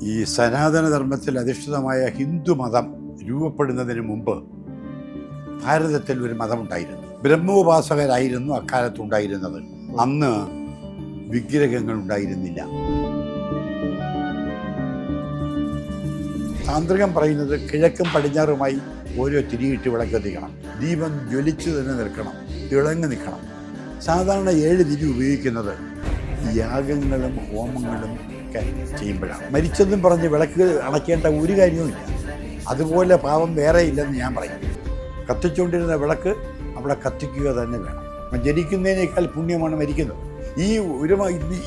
ഈ സനാതനധർമ്മത്തിൽ അധിഷ്ഠിതമായ ഹിന്ദു മതം രൂപപ്പെടുന്നതിന് മുമ്പ് ഭാരതത്തിൽ ഒരു മതമുണ്ടായിരുന്നു. ബ്രഹ്മോപാസകരായിരുന്നു അക്കാലത്തുണ്ടായിരുന്നത്. അന്ന് വിഗ്രഹങ്ങൾ ഉണ്ടായിരുന്നില്ല. താന്ത്രികം പറയുന്നത് കിഴക്കും പടിഞ്ഞാറുമായി ഓരോ തിരിയിട്ട് വിളക്കെത്തിക്കണം ദീപം ജ്വലിച്ചു തന്നെ നിൽക്കണം. തിളങ്ങി നിൽക്കണം. സാധാരണ ഏഴ് തിരി ഉപയോഗിക്കുന്നത് യാഗങ്ങളും ഹോമങ്ങളും ഒക്കെ ചെയ്യുമ്പോഴാണ്. മരിച്ചെന്നും പറഞ്ഞ് വിളക്ക് അണയ്ക്കേണ്ട ഒരു കാര്യവുമില്ല അതുപോലെ പാവം വേറെ ഇല്ലെന്ന് ഞാൻ പറയും. കത്തിച്ചുകൊണ്ടിരുന്ന വിളക്ക് അവിടെ കത്തിക്കുക തന്നെ വേണം. ജനിക്കുന്നതിനേക്കാൾ പുണ്യമാണ് മരിക്കുന്നത്. ഈ ഒരു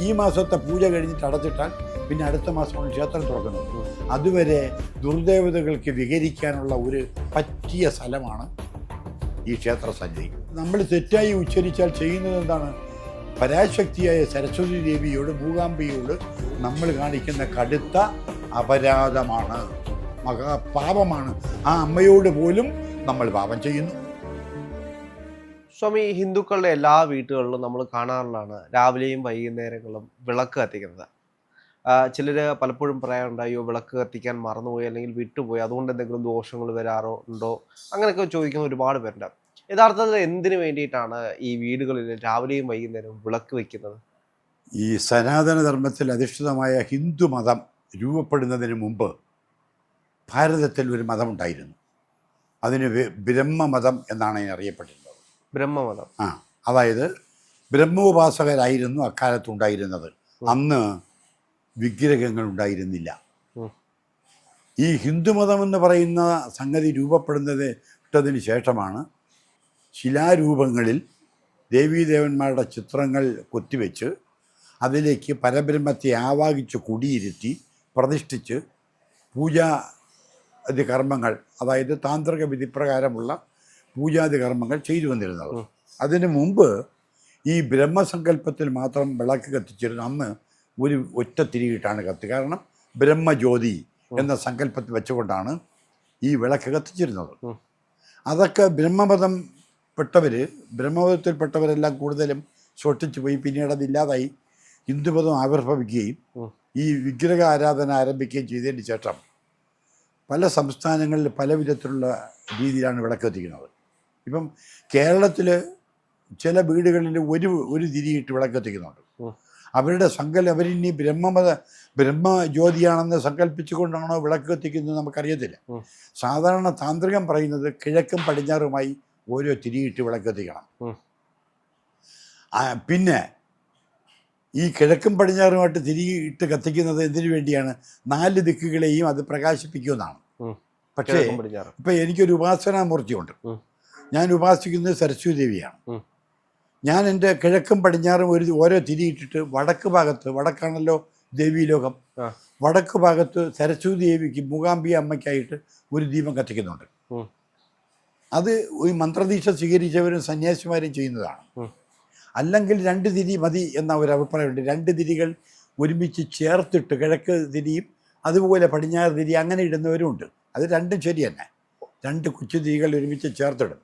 ഈ മാസത്തെ പൂജ കഴിഞ്ഞിട്ട് അടച്ചിട്ടാൽ പിന്നെ അടുത്ത മാസമാണ് ക്ഷേത്രം തുറക്കുന്നത്. അതുവരെ ദുർദേവതകൾക്ക് വികരിക്കാനുള്ള ഒരു പറ്റിയ സ്ഥലമാണ് ഈ ക്ഷേത്ര സന്നിധി നമ്മൾ തെറ്റായി ഉച്ചരിച്ചാൽ ചെയ്യുന്നത് എന്താണ്? പരാശക്തിയായ സരസ്വതി ദേവിയോട് മൂകാംബിയോട് നമ്മൾ കാണിക്കുന്ന കടുത്ത അപരാധമാണ് മഹാപാപമാണ്. ആ അമ്മയോട് പോലും നമ്മൾ പാപം ചെയ്യുന്നു. സ്വാമി ഹിന്ദുക്കളുടെ എല്ലാ വീട്ടുകളിലും നമ്മൾ കാണാറുള്ളതാണ് രാവിലെയും വൈകുന്നേരങ്ങളും വിളക്ക് കത്തിക്കുന്നത്. ചിലർ പലപ്പോഴും പറയാറുണ്ട് അയ്യോ വിളക്ക് കത്തിക്കാൻ മറന്നുപോയി അല്ലെങ്കിൽ വിട്ടുപോയി. അതുകൊണ്ട് എന്തെങ്കിലും ദോഷങ്ങൾ വരാറോ ഉണ്ടോ? അങ്ങനെയൊക്കെ ചോദിക്കുന്ന ഒരുപാട് പേരുണ്ട്. യഥാർത്ഥത്തിൽ എന്തിനു വേണ്ടിയിട്ടാണ് ഈ വീടുകളിൽ രാവിലെയും വൈകുന്നേരവും വിളക്ക് വയ്ക്കുന്നത് ഈ സനാതനധർമ്മത്തിൽ അധിഷ്ഠിതമായ ഹിന്ദു മതം രൂപപ്പെടുന്നതിന് മുമ്പ് ഭാരതത്തിൽ ഒരു മതമുണ്ടായിരുന്നു. അതിന് ബ്രഹ്മമതം എന്നാണ് അതിന് അറിയപ്പെട്ടിരുന്നത്. ബ്രഹ്മമതം. ആ അതായത് ബ്രഹ്മോപാസകരായിരുന്നു അക്കാലത്തുണ്ടായിരുന്നത്. അന്ന് വിഗ്രഹങ്ങൾ ഉണ്ടായിരുന്നില്ല. ഈ ഹിന്ദുമതം എന്ന് പറയുന്ന സംഗതി രൂപപ്പെടുന്നത് ഇട്ടതിന് ശേഷമാണ് ശിലാരൂപങ്ങളിൽ ദേവീദേവന്മാരുടെ ചിത്രങ്ങൾ കൊത്തിവെച്ച് അതിലേക്ക് പരബ്രഹ്മത്തെ ആവാഹിച്ച് കുടിയിരുത്തി പ്രതിഷ്ഠിച്ച് പൂജാതി കർമ്മങ്ങൾ അതായത് താന്ത്രിക വിധിപ്രകാരമുള്ള പൂജാതി കർമ്മങ്ങൾ ചെയ്തു വന്നിരുന്നത്. അതിനു മുമ്പ് ഈ ബ്രഹ്മസങ്കല്പത്തിൽ മാത്രം വിളക്ക് കത്തിച്ചിരുന്നു അന്ന് ഒരു ഒറ്റ തിരികിട്ടാണ് കത്തി കാരണം ബ്രഹ്മജ്യോതി എന്ന സങ്കല്പത്തിൽ വെച്ചുകൊണ്ടാണ് ഈ വിളക്ക് കത്തിച്ചിരുന്നത്. അതൊക്കെ ബ്രഹ്മമതം പെട്ടവർ ബ്രഹ്മപുരത്തിൽപ്പെട്ടവരെല്ലാം കൂടുതലും ശോഷിച്ചു പോയി പിന്നീട് അതില്ലാതായി ഹിന്ദുമതം ആവിർഭവിക്കുകയും ഈ വിഗ്രഹ ആരാധന ആരംഭിക്കുകയും ചെയ്തതിന് ശേഷം പല സംസ്ഥാനങ്ങളിൽ പല വിധത്തിലുള്ള രീതിയിലാണ് വിളക്കെത്തിക്കുന്നത് ഇപ്പം കേരളത്തിൽ ചില വീടുകളിൽ ഒരു ഒരു തിരിയിട്ട് വിളക്കെത്തിക്കുന്നുണ്ട്. അവരുടെ സങ്കല്പം അവരിനി ബ്രഹ്മമത ബ്രഹ്മജ്യോതിയാണെന്ന് സങ്കല്പിച്ചുകൊണ്ടാണോ വിളക്ക് കത്തിക്കുന്നത് നമുക്കറിയത്തില്ല. സാധാരണ താന്ത്രികം പറയുന്നത് കിഴക്കും പടിഞ്ഞാറുമായി ഓരോ തിരിയിട്ട് വിളക്കെത്തിക്കണം. പിന്നെ ഈ കിഴക്കും പടിഞ്ഞാറുമായിട്ട് തിരിയിട്ട് കത്തിക്കുന്നത് എന്തിനു വേണ്ടിയാണ്? നാല് ദിക്കുകളെയും അത് പ്രകാശിപ്പിക്കുമെന്നാണ്. പക്ഷേ ഇപ്പം എനിക്കൊരു ഉപാസനാമൂർത്തിയുണ്ട്. ഞാൻ ഉപാസിക്കുന്നത് സരസ്വതി ദേവിയാണ്. ഞാൻ എന്റെ കിഴക്കും പടിഞ്ഞാറും ഒരു ഓരോ തിരിയിട്ടിട്ട് വടക്ക് ഭാഗത്ത് വടക്കാണല്ലോ ദേവീലോകം ലോകം. വടക്ക് ഭാഗത്ത് സരസ്വതി ദേവിക്ക് മൂകാംബിക അമ്മയ്ക്കായിട്ട് ഒരു ദീപം കത്തിക്കുന്നുണ്ട്. അത് ഈ മന്ത്രദീക്ഷ സ്വീകരിച്ചവരും സന്യാസിമാരും ചെയ്യുന്നതാണ്. അല്ലെങ്കിൽ രണ്ട് തിരി മതി എന്ന ഒരു അഭിപ്രായമുണ്ട്. രണ്ട് തിരികൾ ഒരുമിച്ച് ചേർത്തിട്ട് കിഴക്ക് തിരിയും അതുപോലെ പടിഞ്ഞാറ് തിരി അങ്ങനെ ഇടുന്നവരുമുണ്ട് അത് രണ്ടും ശരി തന്നെ രണ്ട് കൊച്ചു തിരികൾ ഒരുമിച്ച് ചേർത്തിടും.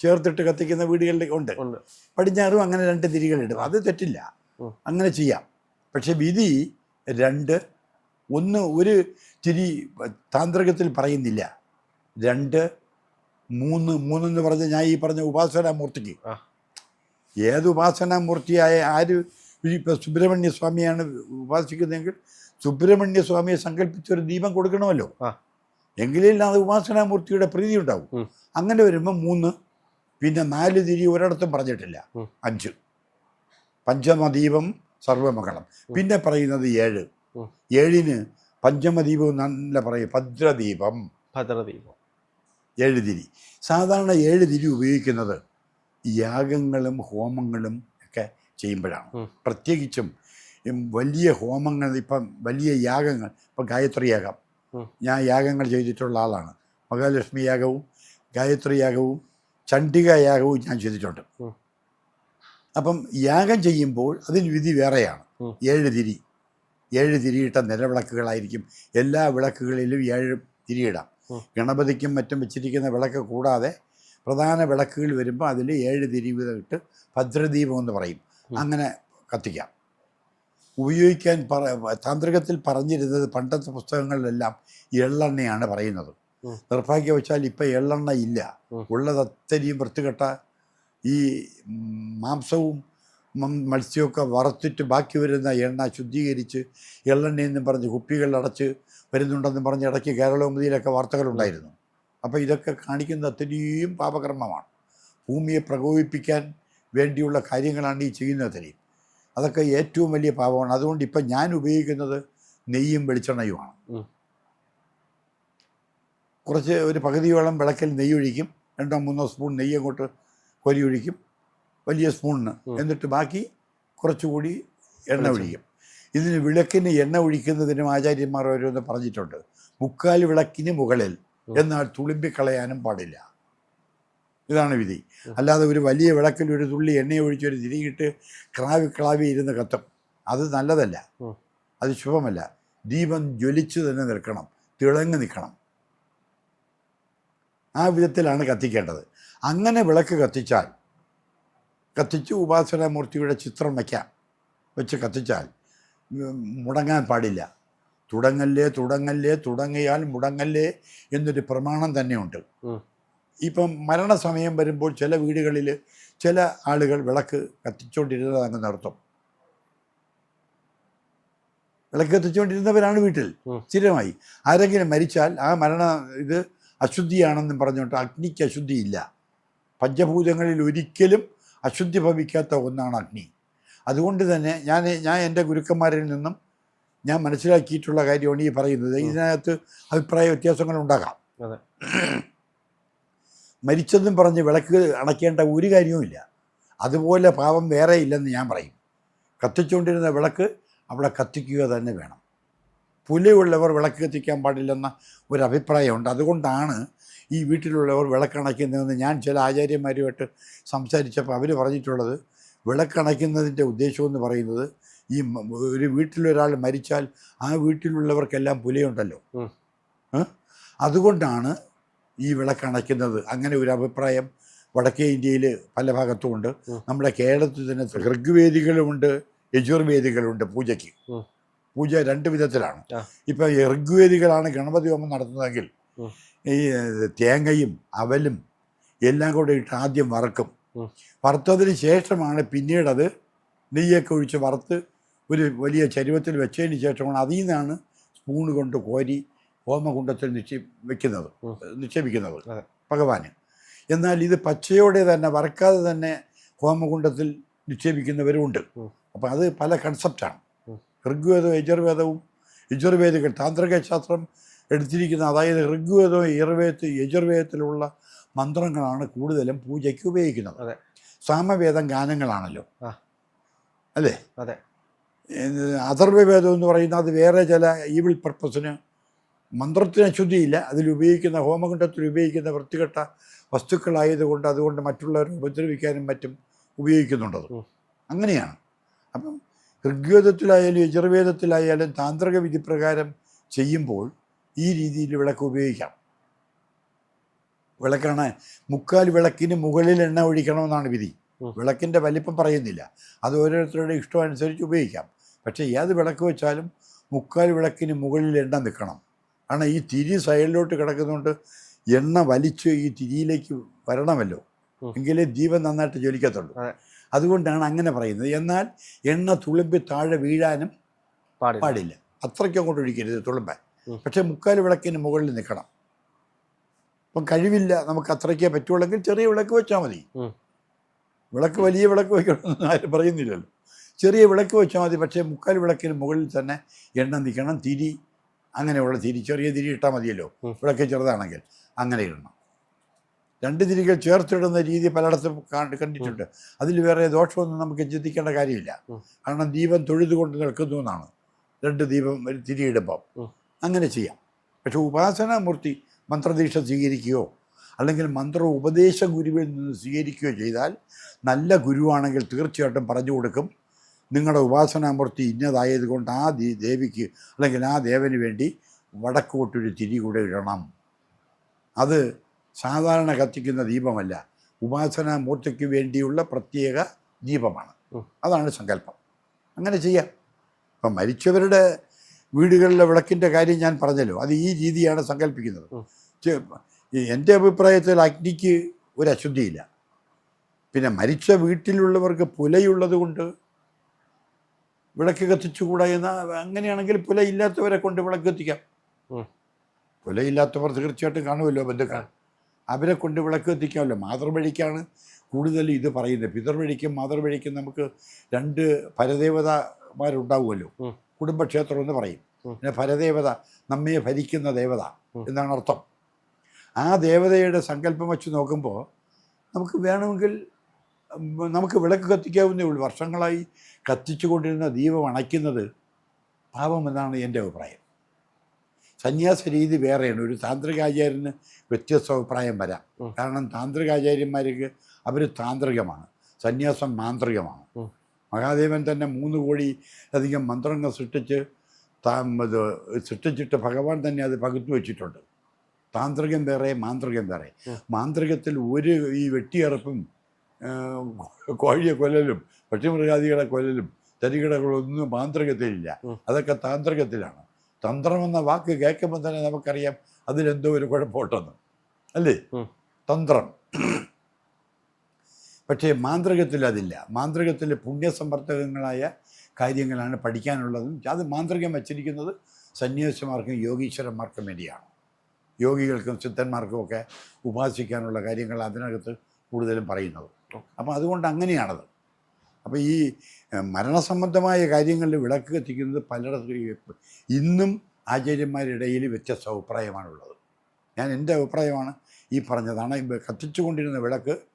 ചേർത്തിട്ട് കത്തിക്കുന്ന വീടുകളിൽ ഉണ്ട്. ഉണ്ട്. പടിഞ്ഞാറും അങ്ങനെ രണ്ട് തിരികൾ ഇടും. അത് തെറ്റില്ല. അങ്ങനെ ചെയ്യാം. പക്ഷെ വിധി രണ്ട് ഒന്ന് ഒരു തിരി താന്ത്രികത്തിൽ പറയുന്നില്ല. രണ്ട് മൂന്ന് മൂന്നെന്ന് പറഞ്ഞ ഞാൻ ഈ പറഞ്ഞ ഉപാസനാമൂർത്തിക്ക്. ഏത് ഉപാസനാമൂർത്തിയായ ആര്? ഇപ്പോൾ സുബ്രഹ്മണ്യ സ്വാമിയാണ് ഉപാസിക്കുന്നതെങ്കിൽ സുബ്രഹ്മണ്യ സ്വാമിയെ സങ്കല്പിച്ചൊരു ദീപം കൊടുക്കണമല്ലോ. എങ്കിലും അത് ഉപാസനാമൂർത്തിയുടെ പ്രീതി ഉണ്ടാവും. അങ്ങനെ വരുമ്പോൾ മൂന്ന് പിന്നെ നാല് തിരി ഒരിടത്തും പറഞ്ഞിട്ടില്ല. അഞ്ച്. പഞ്ചമദീപം സർവമംഗളം. പിന്നെ പറയുന്നത് ഏഴ്. ഏഴിന് പഞ്ചമദീപം നല്ല പറയും. ഭദ്രദീപം. ഭദ്രദീപം. ഏഴ് തിരി സാധാരണ ഏഴ് തിരി ഉപയോഗിക്കുന്നത് യാഗങ്ങളും ഹോമങ്ങളും ഒക്കെ ചെയ്യുമ്പോഴാണ്. പ്രത്യേകിച്ചും വലിയ ഹോമങ്ങൾ ഇപ്പം വലിയ യാഗങ്ങൾ ഇപ്പം ഗായത്രി യാഗം. ഞാൻ യാഗങ്ങൾ ചെയ്തിട്ടുള്ള ആളാണ്. മഹാലക്ഷ്മി യാഗവും ഗായത്രി യാഗവും ചണ്ഡിക യാഗവും ഞാൻ ചെയ്തിട്ടുണ്ട്. അപ്പം യാഗം ചെയ്യുമ്പോൾ അതിന് വിധി വേറെയാണ്. ഏഴ് തിരി ഏഴ് തിരിയിട്ട നിലവിളക്കുകളായിരിക്കും. എല്ലാ വിളക്കുകളിലും ഏഴ് തിരിയിടാം. ഗണപതിക്കും മറ്റും വെച്ചിരിക്കുന്ന വിളക്ക് കൂടാതെ പ്രധാന വിളക്കുകൾ വരുമ്പോൾ അതിൽ ഏഴ് തിരി വീതം ഇട്ട് ഭദ്രദീപം എന്ന് പറയും. അങ്ങനെ കത്തിക്കാം. ഉപയോഗിക്കാൻ പറ താന്ത്രികത്തിൽ പറഞ്ഞിരുന്നത് പണ്ടത്തെ പുസ്തകങ്ങളിലെല്ലാം എള്ളെണ്ണയാണ് പറയുന്നത്. നിർഭാഗ്യവശാൽ ഇപ്പം എള്ളെണ്ണ ഇല്ല. ഉള്ളതത്തരിയും വൃത്തികെട്ട ഈ മാംസവും മത്സ്യമൊക്കെ വറുത്തിട്ട് ബാക്കി വരുന്ന എണ്ണ ശുദ്ധീകരിച്ച് എള്ളെണ്ണയെന്നും പറഞ്ഞ് കുപ്പികൾ അടച്ച് വരുന്നുണ്ടെന്നും പറഞ്ഞ് ഇടയ്ക്ക് കേരളോമതിയിലൊക്കെ വാർത്തകളുണ്ടായിരുന്നു. അപ്പോൾ ഇതൊക്കെ കാണിക്കുന്ന അത്രയും പാപകർമ്മമാണ്. ഭൂമിയെ പ്രകോപിപ്പിക്കാൻ വേണ്ടിയുള്ള കാര്യങ്ങളാണ് ഈ ചെയ്യുന്നത് അത്രയും. അതൊക്കെ ഏറ്റവും വലിയ പാപമാണ്. അതുകൊണ്ട് ഇപ്പം ഞാൻ ഉപയോഗിക്കുന്നത് നെയ്യും വെളിച്ചെണ്ണയുമാണ്. കുറച്ച് ഒരു പകുതിയോളം വിളക്കിൽ നെയ്യ് ഒഴിക്കും രണ്ടോ മൂന്നോ സ്പൂൺ നെയ്യ് അങ്ങോട്ട് കൊരിയൊഴിക്കും. ഒഴിക്കും വലിയ സ്പൂണിന്. എന്നിട്ട് ബാക്കി കുറച്ചുകൂടി എണ്ണ. ഒഴിക്കും. ഇതിന് വിളക്കിന് എണ്ണ ഒഴിക്കുന്നതിനും ആചാര്യന്മാർ ഓരോന്ന് പറഞ്ഞിട്ടുണ്ട്. മുക്കാൽ വിളക്കിന് മുകളിൽ. എന്നാൽ തുളുമ്പിക്കളയാനും പാടില്ല. ഇതാണ് വിധി. അല്ലാതെ ഒരു വലിയ വിളക്കിൽ ഒരു തുള്ളി എണ്ണ ഒഴിച്ചൊരു തിരികിട്ട് ക്ലാവി ക്ലാവി ഇരുന്ന് കത്തും. അത് നല്ലതല്ല. അത് ശുഭമല്ല. ദീപം ജ്വലിച്ചു തന്നെ നിൽക്കണം. തിളങ്ങി നിൽക്കണം. ആ വിധത്തിലാണ് കത്തിക്കേണ്ടത്. അങ്ങനെ വിളക്ക് കത്തിച്ചാൽ കത്തിച്ച് ഉപാസനാമൂർത്തിയുടെ ചിത്രം വയ്ക്കാം. വെച്ച് കത്തിച്ചാൽ മുടങ്ങാൻ പാടില്ല. തുടങ്ങല്ലേ തുടങ്ങല്ലേ തുടങ്ങിയാൽ മുടങ്ങല്ലേ എന്നൊരു പ്രമാണം തന്നെയുണ്ട്. ഇപ്പം മരണസമയം വരുമ്പോൾ ചില വീടുകളിൽ ചില ആളുകൾ വിളക്ക് കത്തിച്ചുകൊണ്ടിരുന്നത് അങ്ങ് നിർത്തും വിളക്ക് കത്തിച്ചുകൊണ്ടിരുന്നവരാണ് വീട്ടിൽ. സ്ഥിരമായി. ആരെങ്കിലും മരിച്ചാൽ ആ മരണ ഇത് അശുദ്ധിയാണെന്നും പറഞ്ഞുകൊണ്ട് അഗ്നിക്ക് അശുദ്ധിയില്ല. പഞ്ചഭൂതങ്ങളിൽ ഒരിക്കലും അശുദ്ധി ഭവിക്കാത്ത ഒന്നാണ് അഗ്നി. അതുകൊണ്ട് തന്നെ ഞാൻ ഞാൻ എന്റെ ഗുരുക്കന്മാരിൽ നിന്നും ഞാൻ മനസ്സിലാക്കിയിട്ടുള്ള കാര്യമാണ് ഈ പറയുന്നത്. ഇതിനകത്ത് അഭിപ്രായ വ്യത്യാസങ്ങൾ ഉണ്ടാകാം. മരിച്ചതും പറഞ്ഞ് വിളക്ക് അണയ്ക്കേണ്ട ഒരു കാര്യവുമില്ല അതുപോലെ പാപം വേറെ ഇല്ലെന്ന് ഞാൻ പറയും. കത്തിച്ചുകൊണ്ടിരുന്ന വിളക്ക് അവിടെ കത്തിക്കുക തന്നെ വേണം. പുലിയുള്ളവർ വിളക്ക് കത്തിക്കാൻ പാടില്ലെന്ന ഒരു അഭിപ്രായമുണ്ട്. അതുകൊണ്ടാണ് ഈ വീട്ടിലുള്ളവർ വിളക്കണയ്ക്കുന്നതെന്ന് ഞാൻ ചില ആചാര്യന്മാരുമായിട്ട് സംസാരിച്ചപ്പോൾ അവർ പറഞ്ഞിട്ടുള്ളത് വിളക്കണയ്ക്കുന്നതിന്റെ ഉദ്ദേശമെന്ന് പറയുന്നത് ഈ ഒരു വീട്ടിലൊരാൾ മരിച്ചാൽ ആ വീട്ടിലുള്ളവർക്കെല്ലാം പുലയുണ്ടല്ലോ. അതുകൊണ്ടാണ് ഈ വിളക്കണയ്ക്കുന്നത് അങ്ങനെ ഒരു അഭിപ്രായം വടക്കേ ഇന്ത്യയിൽ പല ഭാഗത്തുമുണ്ട്. നമ്മുടെ കേരളത്തിൽ തന്നെ ഋഗ്വേദികളുമുണ്ട് യജുർവേദികളുണ്ട് പൂജയ്ക്ക് പൂജ രണ്ട് വിധത്തിലാണ്. ഇപ്പം ഋഗ്വേദികളാണ് ഗണപതി ഹോമം നടത്തുന്നതെങ്കിൽ. ഈ തേങ്ങയും അവലും എല്ലാം കൂടെ ഇട്ട് ആദ്യം വറക്കും. വറുത്തതിന് ശേഷമാണ് പിന്നീട് അത് നെയ്യൊക്കെ ഒഴിച്ച് വറുത്ത് ഒരു വലിയ ചരുവത്തിൽ വെച്ചതിന് ശേഷമാണ് അതിൽ നിന്നാണ് സ്പൂൺ കൊണ്ട് കോരി ഹോമകുണ്ടത്തിൽ നിക്ഷേ വെക്കുന്നത് നിക്ഷേപിക്കുന്നത്. ഭഗവാന് എന്നാൽ ഇത് പച്ചയോടെ തന്നെ വറക്കാതെ തന്നെ ഹോമകുണ്ടത്തിൽ നിക്ഷേപിക്കുന്നവരുമുണ്ട്. അപ്പം അത് പല കൺസെപ്റ്റാണ്. ഋഗ്വേദവും യജുർവേദവും യജുർവേദികൾ താന്ത്രിക ശാസ്ത്രം എടുത്തിരിക്കുന്ന അതായത് ഋഗ്വേദവും യജുർവേദ യജുർവേദത്തിലുള്ള മന്ത്രങ്ങളാണ് കൂടുതലും പൂജയ്ക്ക് ഉപയോഗിക്കുന്നത്. അതെ. സാമവേദം ഗാനങ്ങളാണല്ലോ. അല്ലേ? അതെ. അഥർവവേദം എന്ന് പറയുന്നത് അത് വേറെ ചില ഈവിൽ പർപ്പസിന് മന്ത്രത്തിന് അശുദ്ധിയില്ല അതിൽ ഉപയോഗിക്കുന്ന ഹോമകുണ്ടത്തിൽ ഉപയോഗിക്കുന്ന വൃത്തികെട്ട വസ്തുക്കളായതുകൊണ്ട് അതുകൊണ്ട് മറ്റുള്ളവരെ ഉപദ്രവിക്കാനും മറ്റും ഉപയോഗിക്കുന്നുണ്ടത് അങ്ങനെയാണ്. അപ്പം ഋഗ്വേദത്തിലായാലും യജുർവേദത്തിലായാലും താന്ത്രിക വിധിപ്രകാരം ചെയ്യുമ്പോൾ ഈ രീതിയിൽ വിളക്ക് ഉപയോഗിക്കാം. വിളക്കാണ് മുക്കാൽ വിളക്കിന് മുകളിൽ എണ്ണ ഒഴിക്കണമെന്നാണ് വിധി. വിളക്കിന്റെ വലിപ്പം പറയുന്നില്ല. അത് ഓരോരുത്തരുടെ ഇഷ്ടം അനുസരിച്ച് ഉപയോഗിക്കാം. പക്ഷേ ഏത് വിളക്ക് വെച്ചാലും മുക്കാൽ വിളക്കിന് മുകളിൽ എണ്ണ നിൽക്കണം. കാരണം ഈ തിരി സൈഡിലോട്ട് കിടക്കുന്നതുകൊണ്ട് എണ്ണ വലിച്ച് ഈ തിരിയിലേക്ക് വരണമല്ലോ. എങ്കിലേ ദീപം നന്നായിട്ട് ജ്വലിക്കത്തുള്ളൂ. അതുകൊണ്ടാണ് അങ്ങനെ പറയുന്നത്. എന്നാൽ എണ്ണ തുളുമ്പി താഴെ വീഴാനും പാടില്ല. അത്രയ്ക്കും അങ്ങോട്ട് ഒഴിക്കരുത് തുളുമ്പാൻ. പക്ഷേ മുക്കാൽ വിളക്കിന് മുകളിൽ നിൽക്കണം. അപ്പം കഴിവില്ല നമുക്ക് അത്രയ്ക്കേ പറ്റുള്ളെങ്കിൽ ചെറിയ വിളക്ക് വെച്ചാൽ മതി. വിളക്ക് വലിയ വിളക്ക് വയ്ക്കണമെന്ന് ആരും പറയുന്നില്ലല്ലോ. ചെറിയ വിളക്ക് വെച്ചാൽ മതി പക്ഷേ മുക്കാൽ വിളക്കിന് മുകളിൽ തന്നെ എണ്ണ നിൽക്കണം തിരി അങ്ങനെയുള്ള തിരി ചെറിയ തിരി ഇട്ടാൽ മതിയല്ലോ. വിളക്ക് ചെറുതാണെങ്കിൽ അങ്ങനെ ഇടണം. രണ്ട് തിരികൾ ചേർത്തിടുന്ന രീതി പലയിടത്തും കണ്ടിട്ടുണ്ട്. അതിൽ വേറെ ദോഷമൊന്നും നമുക്ക് ചിന്തിക്കേണ്ട കാര്യമില്ല. കാരണം ദീപം തൊഴുതുകൊണ്ട് നിൽക്കുന്നു എന്നാണ്. രണ്ട് ദീപം തിരിയിടുമ്പം. അങ്ങനെ ചെയ്യാം. പക്ഷെ ഉപാസനാമൂർത്തി മന്ത്രദീക്ഷ സ്വീകരിക്കുകയോ അല്ലെങ്കിൽ മന്ത്ര ഉപദേശ ഗുരുവിൽ നിന്ന് സ്വീകരിക്കുകയോ ചെയ്താൽ നല്ല ഗുരുവാണെങ്കിൽ തീർച്ചയായിട്ടും പറഞ്ഞു കൊടുക്കും. നിങ്ങളുടെ ഉപാസനാമൂർത്തി ഇന്നതായതുകൊണ്ട് ആ ദേവിക്ക് അല്ലെങ്കിൽ ആ ദേവന് വേണ്ടി വടക്കോട്ടൊരു തിരി കൂടെ ഇടണം. അത് സാധാരണ കത്തിക്കുന്ന ദീപമല്ല. ഉപാസനാമൂർത്തിക്ക് വേണ്ടിയുള്ള പ്രത്യേക ദീപമാണ്. അതാണ് സങ്കല്പം. അങ്ങനെ ചെയ്യാം. ഇപ്പം മരിച്ചവരുടെ വീടുകളിലെ വിളക്കിന്റെ കാര്യം ഞാൻ പറഞ്ഞല്ലോ. അത് ഈ രീതിയാണ് സങ്കല്പിക്കുന്നത് എന്റെ അഭിപ്രായത്തിൽ അഗ്നിക്ക് ഒരു അശുദ്ധിയില്ല. പിന്നെ മരിച്ച വീട്ടിലുള്ളവർക്ക് പുലയുള്ളത് കൊണ്ട് വിളക്ക് കത്തിച്ചുകൂടാ എന്ന അങ്ങനെയാണെങ്കിൽ പുലയില്ലാത്തവരെ കൊണ്ട് വിളക്ക് കത്തിക്കാം. പുലയില്ലാത്തവർ തീർച്ചയായിട്ടും കാണുമല്ലോ ബന്ധുക്കൾ. അവരെ കൊണ്ട് വിളക്ക് കത്തിക്കാമല്ലോ. മാതൃവഴിക്കാണ് കൂടുതൽ ഇത് പറയുന്നത്. പിതൃവഴിക്കും മാതൃവഴിക്കും നമുക്ക് രണ്ട് പരദേവതമാരുണ്ടാവുമല്ലോ. കുടുംബക്ഷേത്രം എന്ന് പറയും. പിന്നെ ഫലദേവത നമ്മെ ഭരിക്കുന്ന ദേവത എന്നാണ് അർത്ഥം. ആ ദേവതയുടെ സങ്കല്പം വെച്ച് നോക്കുമ്പോൾ നമുക്ക് വേണമെങ്കിൽ നമുക്ക് വിളക്ക് കത്തിക്കാവുന്നേ ഉള്ളൂ. വർഷങ്ങളായി കത്തിച്ചു കൊണ്ടിരുന്ന ദീപം അണയ്ക്കുന്നത് പാപമെന്നാണ് എന്റെ അഭിപ്രായം. സന്യാസ രീതി വേറെയാണ്. ഒരു താന്ത്രികാചാര്യന് വ്യത്യസ്ത അഭിപ്രായം വരാം. കാരണം താന്ത്രികാചാര്യന്മാർക്ക് അവർ താന്ത്രികമാണ്. സന്യാസം മാന്ത്രികമാണ്. മഹാദേവൻ തന്നെ മൂന്ന് കോടി അധികം മന്ത്രങ്ങൾ സൃഷ്ടിച്ച് താ ഇത് സൃഷ്ടിച്ചിട്ട് ഭഗവാൻ തന്നെ അത് പകുത്തു വെച്ചിട്ടുണ്ട്. താന്ത്രികം വേറെ മാന്ത്രികം വേറെ. മാന്ത്രികത്തിൽ ഒരു ഈ വെട്ടിയറപ്പും കോഴിയെ കൊല്ലലും പക്ഷിമൃഗാദികളെ കൊല്ലലും തരികിടകളൊന്നും മാന്ത്രികത്തിലില്ല. അതൊക്കെ താന്ത്രികത്തിലാണ്. തന്ത്രം എന്ന വാക്ക് കേൾക്കുമ്പോൾ തന്നെ നമുക്കറിയാം അതിലെന്തോ ഒരു കുഴപ്പമുണ്ടെന്ന്. അല്ലേ? തന്ത്രം. പക്ഷേ മാന്ത്രികത്തിൽ അതില്ല. മാന്ത്രികത്തിൽ പുണ്യസമ്പർത്തകങ്ങളായ കാര്യങ്ങളാണ് പഠിക്കാനുള്ളതും അത് മാന്ത്രികം വച്ചിരിക്കുന്നത് സന്യാസിമാർക്കും യോഗീശ്വരന്മാർക്കും വേണ്ടിയാണ്. യോഗികൾക്കും സിദ്ധന്മാർക്കും ഒക്കെ ഉപാസിക്കാനുള്ള കാര്യങ്ങൾ അതിനകത്ത് കൂടുതലും പറയുന്നത്. അപ്പോൾ അതുകൊണ്ട് അങ്ങനെയാണത്. അപ്പോൾ ഈ മരണസംബന്ധമായ കാര്യങ്ങളിൽ വിളക്ക് കത്തിക്കുന്നത് പലയിടത്തും ഇന്നും ആചാര്യന്മാരിടയിൽ വ്യത്യസ്ത അഭിപ്രായമാണുള്ളത്. ഞാൻ എന്റെ അഭിപ്രായമാണ് ഈ പറഞ്ഞതാണ്. കത്തിച്ചുകൊണ്ടിരുന്ന വിളക്ക്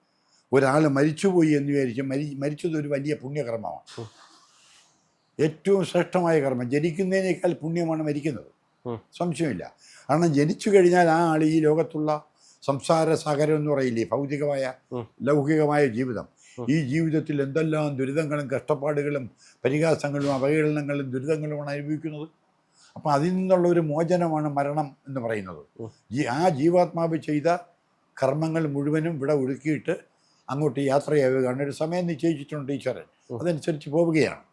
ഒരാൾ മരിച്ചുപോയി എന്ന് വിചാരിച്ച് മരി മരിച്ചത് ഒരു വലിയ പുണ്യകർമ്മമാണ്. ഏറ്റവും ശ്രേഷ്ഠമായ കർമ്മം. ജനിക്കുന്നതിനേക്കാൾ പുണ്യമാണ് മരിക്കുന്നത്. സംശയമില്ല. കാരണം ജനിച്ചു കഴിഞ്ഞാൽ ആ ആൾ ഈ ലോകത്തുള്ള സംസാര സാഗരം എന്ന് പറയില്ലേ ഭൗതികമായ ലൗകികമായ ജീവിതം. ഈ ജീവിതത്തിൽ എന്തെല്ലാം ദുരിതങ്ങളും കഷ്ടപ്പാടുകളും പരിഹാസങ്ങളും അവഹേളനങ്ങളും ദുരിതങ്ങളുമാണ് അനുഭവിക്കുന്നത്? അപ്പം അതിൽ നിന്നുള്ള ഒരു മോചനമാണ് മരണം എന്ന് പറയുന്നത്. ആ ജീവാത്മാവ് ചെയ്ത കർമ്മങ്ങൾ മുഴുവനും ഇവിടെ ഒഴുക്കിയിട്ട് അങ്ങോട്ട് യാത്രയാവുകയാണ് ഒരു സമയം നിശ്ചയിച്ചിട്ടുണ്ട് ഈശ്വരൻ. അതനുസരിച്ച് പോവുകയാണ്.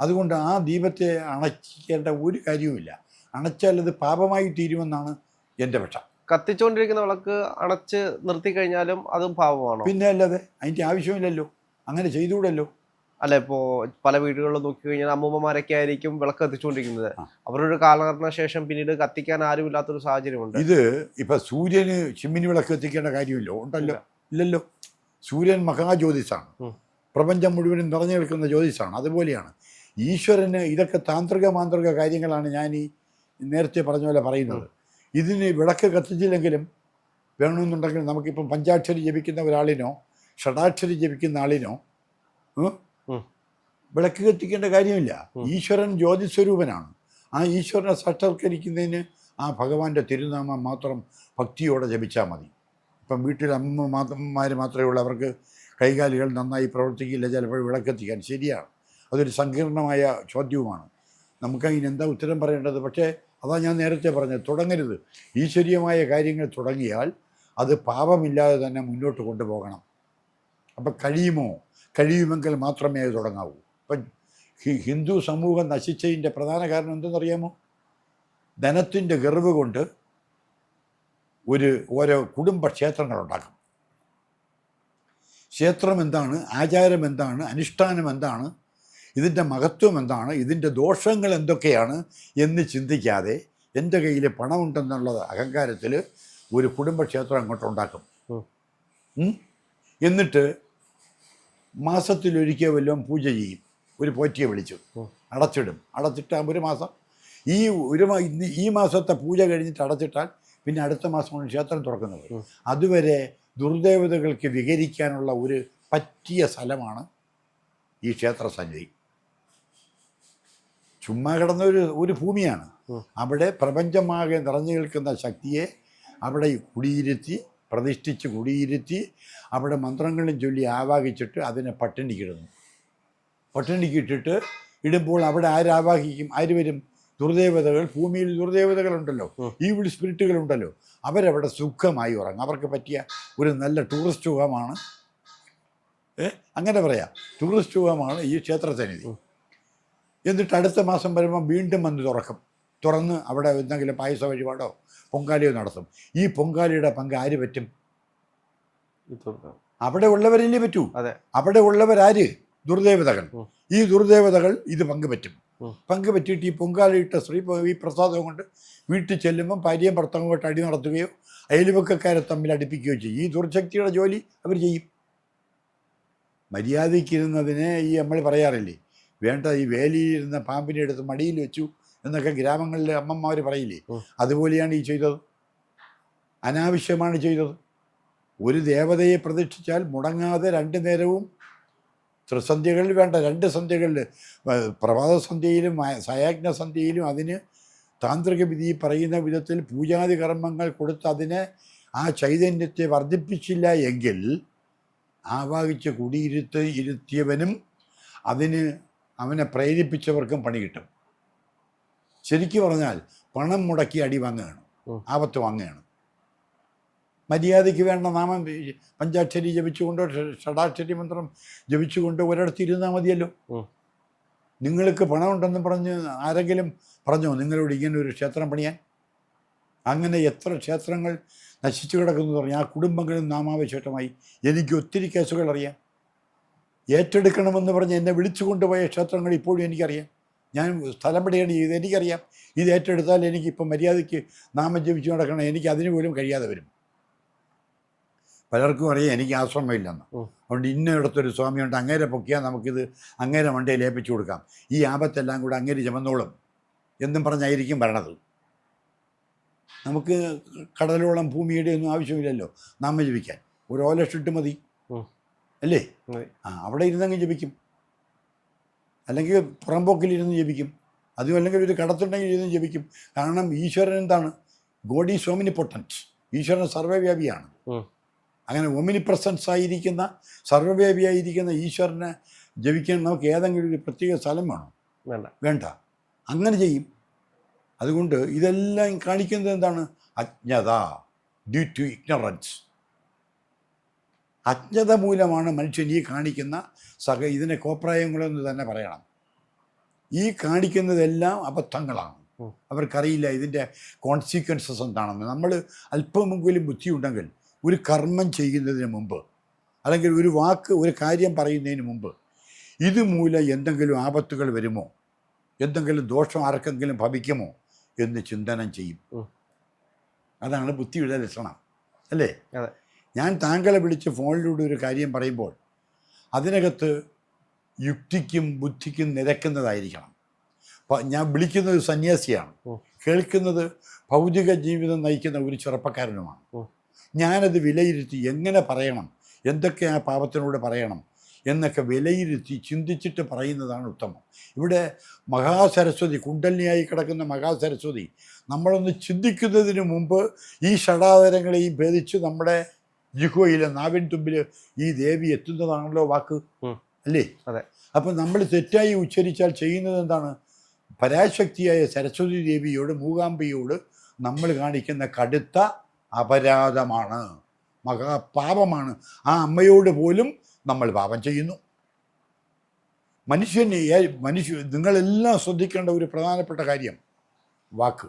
അതുകൊണ്ട് ആ ദീപത്തെ അണച്ചിക്കേണ്ട ഒരു കാര്യവുമില്ല. അണച്ചാൽ അത് പാപമായി തീരുമെന്നാണ് എന്റെ പക്ഷം. കത്തിച്ചുകൊണ്ടിരിക്കുന്ന വിളക്ക് അണച്ച് നിർത്തി കഴിഞ്ഞാലും അതും പാപമാണോ? പിന്നെ അല്ലാതെ അതിന്റെ ആവശ്യമില്ലല്ലോ. അങ്ങനെ ചെയ്തുകൂടല്ലോ. അല്ല ഇപ്പോൾ പല വീടുകളിലും നോക്കി കഴിഞ്ഞാൽ അമ്മൂമ്മമാരൊക്കെ ആയിരിക്കും വിളക്ക് കത്തിച്ചുകൊണ്ടിരിക്കുന്നത് അവരൊരു അവരുടെ കാലഘട്ടന ശേഷം പിന്നീട് കത്തിക്കാൻ ആരുമില്ലാത്തൊരു സാഹചര്യമുണ്ട്. ഇത് ഇപ്പം സൂര്യന് ചിമ്മിനി വിളക്ക് കത്തിക്കേണ്ട കാര്യമില്ലോ. ഉണ്ടല്ലോ. ഇല്ലല്ലോ. സൂര്യൻ മഹാജ്യോതിസാണ്. പ്രപഞ്ചം മുഴുവനും നിറഞ്ഞു നിൽക്കുന്ന ജ്യോതിസാണ്. അതുപോലെയാണ് ഈശ്വരന് ഇതൊക്കെ താന്ത്രിക മാന്ത്രിക കാര്യങ്ങളാണ് ഞാൻ ഈ നേരത്തെ പറഞ്ഞ പോലെ പറയുന്നത്. ഇതിന് വിളക്ക് കത്തിച്ചില്ലെങ്കിലും വേണമെന്നുണ്ടെങ്കിൽ നമുക്കിപ്പം പഞ്ചാക്ഷരി ജപിക്കുന്ന ഒരാളിനോ ഷടാക്ഷരി ജപിക്കുന്ന ആളിനോ. വിളക്ക് കത്തിക്കേണ്ട കാര്യമില്ല. ഈശ്വരൻ ജ്യോതിസ്വരൂപനാണ്. ആ ഈശ്വരനെ സാക്ഷാത്കരിക്കുന്നതിന് ആ ഭഗവാന്റെ തിരുനാമം മാത്രം ഭക്തിയോടെ ജപിച്ചാൽ മതി. ഇപ്പം വീട്ടിൽ അമ്മ മാത്രമാർ മാത്രമേ ഉള്ളൂ. അവർക്ക് കൈകാലുകൾ നന്നായി പ്രവർത്തിക്കില്ല ചിലപ്പോൾ വിളക്കെത്തിക്കാൻ ശരിയാണ്. അതൊരു സങ്കീർണമായ ചോദ്യവുമാണ്. നമുക്ക് എന്താ ഉത്തരം പറയേണ്ടത്? പക്ഷേ അതാ ഞാൻ നേരത്തെ പറഞ്ഞത് തുടങ്ങരുത്. ഈശ്വരീയമായ കാര്യങ്ങൾ തുടങ്ങിയാൽ അത് പാപമില്ലാതെ തന്നെ മുന്നോട്ട് കൊണ്ടുപോകണം. അപ്പം കഴിയുമോ? കഴിയുമെങ്കിൽ മാത്രമേ അത് തുടങ്ങാവൂ. ഇപ്പം ഹിന്ദു സമൂഹം നശിച്ചതിന്റെ പ്രധാന കാരണം എന്തെന്നറിയാമോ? ധനത്തിന്റെ ഗർവ് കൊണ്ട് ഒരു ഓരോ കുടുംബ ക്ഷേത്രങ്ങൾ ഉണ്ടാക്കും ക്ഷേത്രം എന്താണ്? ആചാരം എന്താണ്? അനുഷ്ഠാനം എന്താണ്? ഇതിന്റെ മഹത്വം എന്താണ്? ഇതിന്റെ ദോഷങ്ങൾ എന്തൊക്കെയാണ് എന്ന് ചിന്തിക്കാതെ എന്റെ കയ്യിൽ പണമുണ്ടെന്നുള്ള അഹങ്കാരത്തിൽ ഒരു കുടുംബക്ഷേത്രം അങ്ങോട്ട് ഉണ്ടാക്കും. ഉം. ഉം? എന്നിട്ട് മാസത്തിലൊരിക്കൽ വല്ലതും പൂജ ചെയ്യും. ഒരു പോറ്റിയെ വിളിച്ചു. അടച്ചിടും. അടച്ചിട്ടാൽ ഒരു മാസം. ഈ ഒരു ഈ മാസത്തെ പൂജ കഴിഞ്ഞിട്ട് അടച്ചിട്ടാൽ പിന്നെ അടുത്ത മാസമാണ് ക്ഷേത്രം തുറക്കുന്നത്. അതുവരെ ദുർദേവതകൾക്ക് വിഹരിക്കാനുള്ള ഒരു പറ്റിയ സ്ഥലമാണ് ഈ ക്ഷേത്ര സന്നിധി. ചുമ്മാ കിടന്ന ഒരു ഒരു ഭൂമിയാണ്. അവിടെ പ്രപഞ്ചമാകെ നിറഞ്ഞു നിൽക്കുന്ന ശക്തിയെ അവിടെ കുടിയിരുത്തി പ്രതിഷ്ഠിച്ച് കുടിയിരുത്തി അവിടെ മന്ത്രങ്ങളും ചൊല്ലി ആവാഹിച്ചിട്ട് അതിനെ പട്ടിണിക്കിടുന്നു. പട്ടിണിക്കിട്ടിട്ട് ഇടുമ്പോൾ അവിടെ ആരാവാഹിക്കും? ആര് വരും? ദുർദേവതകൾ ഭൂമിയിൽ ദുർദേവതകളുണ്ടല്ലോ. ഈവിൾ സ്പിരിറ്റുകളുണ്ടല്ലോ അവരവിടെ സുഖമായി ഉറങ്ങും. അവർക്ക് പറ്റിയ ഒരു നല്ല ടൂറിസ്റ്റ് മുഖമാണ് അങ്ങനെ പറയാം. ടൂറിസ്റ്റ് മുഖമാണ് ഈ ക്ഷേത്ര സന്നിധി എന്നിട്ട് അടുത്ത മാസം വരുമ്പോൾ വീണ്ടും വന്ന് തുറക്കും. തുറന്ന് അവിടെ എന്തെങ്കിലും പായസ വഴിപാടോ പൊങ്കാലിയോ നടത്തും. ഈ പൊങ്കാലിയുടെ പങ്ക് ആര് പറ്റും? അവിടെ ഉള്ളവരല്ലേ പറ്റൂ. അതെ. അവിടെ ഉള്ളവരാര്? ദുർദേവതകൾ. ഈ ദുർദേവതകൾ ഇത് പങ്കുപറ്റും. പങ്കുപറ്റിയിട്ട് ഈ പൊങ്കാലയിട്ട സ്ത്രീ ഈ പ്രസാദം കൊണ്ട് വീട്ടിൽ ചെല്ലുമ്പം ഭാര്യയും ഭർത്താവുമായിട്ട് അടി നടത്തുകയോ അയൽവക്കക്കാരെ തമ്മിൽ അടുപ്പിക്കുകയോ ചെയ്യും. ഈ ദുർശക്തിയുടെ ജോലി അവർ ചെയ്യും. മര്യാദയ്ക്കിരുന്നതിനെ ഈ നമ്മൾ പറയാറില്ലേ? വേണ്ട ഈ വേലിയിരുന്ന പാമ്പിനെ എടുത്ത് മടിയിൽ വെച്ചു എന്നൊക്കെ ഗ്രാമങ്ങളിലെ അമ്മമാർ പറയില്ലേ? അതുപോലെയാണ് ഈ ചെയ്തത്. അനാവശ്യമാണ് ചെയ്തത്. ഒരു ദേവതയെ പ്രതിഷ്ഠിച്ചാൽ മുടങ്ങാതെ രണ്ടു നേരവും ത്രിസന്ധ്യകളിൽ വേണ്ട രണ്ട് സന്ധ്യകളിൽ പ്രഭാതസന്ധ്യയിലും സയാജ്ഞസന്ധ്യയിലും സയാജ്ഞ സന്ധ്യയിലും അതിന് താന്ത്രിക വിധി പറയുന്ന വിധത്തിൽ പൂജാതി കർമ്മങ്ങൾ കൊടുത്ത് അതിനെ ആ ചൈതന്യത്തെ വർദ്ധിപ്പിച്ചില്ല എങ്കിൽ ആവാഹിച്ച് കുടിയിരുത്ത് ഇരുത്തിയവനും അതിന് അവനെ പ്രേരിപ്പിച്ചവർക്കും പണി കിട്ടും. ശരിക്കു പറഞ്ഞാൽ പണം മുടക്കി അടി വാങ്ങുകയാണ്. ആപത്ത് വാങ്ങുകയാണ്. മര്യാദയ്ക്ക് വേണ്ട നാമം പഞ്ചാക്ഷരി ജപിച്ചുകൊണ്ടോ ഷടാക്ഷരി മന്ത്രം ജപിച്ചുകൊണ്ടോ ഒരിടത്ത് ഇരുന്നാൽ മതിയല്ലോ. നിങ്ങൾക്ക് പണമുണ്ടെന്ന് പറഞ്ഞ് ആരെങ്കിലും പറഞ്ഞോ? നിങ്ങളോട് ഇങ്ങനെ ഒരു ക്ഷേത്രം പണിയാൻ? അങ്ങനെ എത്ര ക്ഷേത്രങ്ങൾ നശിച്ചു കിടക്കുന്നു പറഞ്ഞാൽ ആ കുടുംബങ്ങളും നാമാവശേഷമായി എനിക്ക് ഒത്തിരി കേസുകൾ അറിയാം. ഏറ്റെടുക്കണമെന്ന് പറഞ്ഞ് എന്നെ വിളിച്ചു കൊണ്ടുപോയ ക്ഷേത്രങ്ങൾ ഇപ്പോഴും എനിക്കറിയാം. ഞാൻ സ്ഥലം പടിയാണ് ചെയ്ത് എനിക്കറിയാം. ഇത് ഏറ്റെടുത്താൽ എനിക്കിപ്പം മര്യാദയ്ക്ക് നാമം ജപിച്ചു നടക്കണം. എനിക്ക് അതിന് പോലും കഴിയാതെ വരും. പലർക്കും അറിയാം എനിക്ക് ആശ്രമമില്ലെന്ന്. അതുകൊണ്ട് ഇന്നയിടത്തൊരു സ്വാമിയുണ്ട് അങ്ങേരെ പൊക്കിയാൽ നമുക്കിത് അങ്ങേരെ മണ്ടയിൽ ഏൽപ്പിച്ചു കൊടുക്കാം. ഈ ആപത്തെല്ലാം കൂടെ അങ്ങേര് ചുമന്നോളും എന്നും പറഞ്ഞായിരിക്കും വരണത് നമുക്ക് കടലോളം ഭൂമിയുടെ ഒന്നും ആവശ്യമില്ലല്ലോ നാമ ജപിക്കാൻ ഒരു ഓലക്ഷിട്ട് മതി. അല്ലേ? ആ അവിടെ ഇരുന്നങ്ങ് ജപിക്കും. അല്ലെങ്കിൽ പുറമ്പോക്കിലിരുന്ന് ജപിക്കും. അതും അല്ലെങ്കിൽ ഒരു കടത്തുണ്ടെങ്കിൽ ഇരുന്ന് ജപിക്കും. കാരണം ഈശ്വരൻ എന്താണ്? ഗോഡി ഈസ് പൊട്ടൻസ് ഈശ്വരൻ സർവവ്യാപിയാണ്. അങ്ങനെ ഒമിനി പ്രസൻസ് ആയിരിക്കുന്ന സർവവ്യാപിയായിരിക്കുന്ന ഈശ്വരനെ ജപിക്കാൻ നമുക്ക് ഏതെങ്കിലും ഒരു പ്രത്യേക സ്ഥലം വേണം? വേണ്ട. വേണ്ട. അങ്ങനെ ചെയ്യും. അതുകൊണ്ട് ഇതെല്ലാം കാണിക്കുന്നത് എന്താണ്? അജ്ഞത ഡ്യൂ ടു ഇഗ്നറൻസ് അജ്ഞത മൂലമാണ് മനുഷ്യൻ ഈ കാണിക്കുന്ന സഹ ഇതിനെ കോപ്രായങ്ങളെന്ന് തന്നെ പറയണം. ഈ കാണിക്കുന്നതെല്ലാം അബദ്ധങ്ങളാണ്. അവർക്കറിയില്ല ഇതിന്റെ കോൺസിക്വൻസസ് എന്താണെന്ന്. നമ്മൾ അല്പമെങ്കിലും ബുദ്ധിയുണ്ടെങ്കിൽ ഒരു കർമ്മം ചെയ്യുന്നതിന് മുമ്പ് അല്ലെങ്കിൽ ഒരു വാക്ക് ഒരു കാര്യം പറയുന്നതിന് മുമ്പ് ഇതുമൂലം എന്തെങ്കിലും ആപത്തുകൾ വരുമോ? എന്തെങ്കിലും ദോഷം ആർക്കെങ്കിലും ഭവിക്കുമോ? എന്ന് ചിന്തനം ചെയ്യും. അതാണ് ബുദ്ധിയുടെ ലക്ഷണം അല്ലേ? ഞാൻ താങ്കളെ വിളിച്ച് ഫോണിലൂടെ ഒരു കാര്യം പറയുമ്പോൾ അതിനകത്ത് യുക്തിക്കും ബുദ്ധിക്കും നിരക്കുന്നതായിരിക്കണം. ഞാൻ വിളിക്കുന്നത് സന്യാസിയാണ്. കേൾക്കുന്നത് ഭൗതിക ജീവിതം നയിക്കുന്ന ഒരു ചെറുപ്പക്കാരനുമാണ്. ഞാനത് വിലയിരുത്തി എങ്ങനെ പറയണം? എന്തൊക്കെ ആ പാപത്തിനോട് പറയണം? എന്നൊക്കെ വിലയിരുത്തി ചിന്തിച്ചിട്ട് പറയുന്നതാണ് ഉത്തമം. ഇവിടെ മഹാസരസ്വതി കുണ്ടലിനിയായി കിടക്കുന്ന മഹാസരസ്വതി നമ്മളൊന്ന് ചിന്തിക്കുന്നതിന് മുമ്പ് ഈ ഷടാതരങ്ങളെയും ഭേദിച്ച് നമ്മുടെ ജിഹോയിലെ നാവിൻ തുമ്പിൽ ഈ ദേവി എത്തുന്നതാണല്ലോ വാക്ക്. അല്ലേ? അതെ. അപ്പം നമ്മൾ തെറ്റായി ഉച്ചരിച്ചാൽ ചെയ്യുന്നത് എന്താണ്? പരാശക്തിയായ സരസ്വതി ദേവിയോട് മൂകാംബിയോട് നമ്മൾ കാണിക്കുന്ന കടുത്ത അപരാധമാണ് മഹാപാപമാണ്. ആ അമ്മയോട് പോലും നമ്മൾ പാപം ചെയ്യുന്നു. മനുഷ്യന് മനുഷ്യ നിങ്ങളെല്ലാം ശ്രദ്ധിക്കേണ്ട ഒരു പ്രധാനപ്പെട്ട കാര്യം വാക്ക്.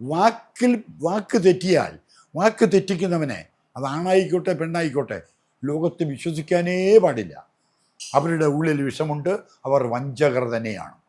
വാക്കിൽ വാക്ക് തെറ്റിയാൽ വാക്ക് തെറ്റിക്കുന്നവനെ അത് ആണായിക്കോട്ടെ പെണ്ണായിക്കോട്ടെ ലോകത്ത് വിശ്വസിക്കാനേ പാടില്ല. അവരുടെ ഉള്ളിൽ വിഷമുണ്ട് അവർ വഞ്ചകർ തന്നെയാണ്.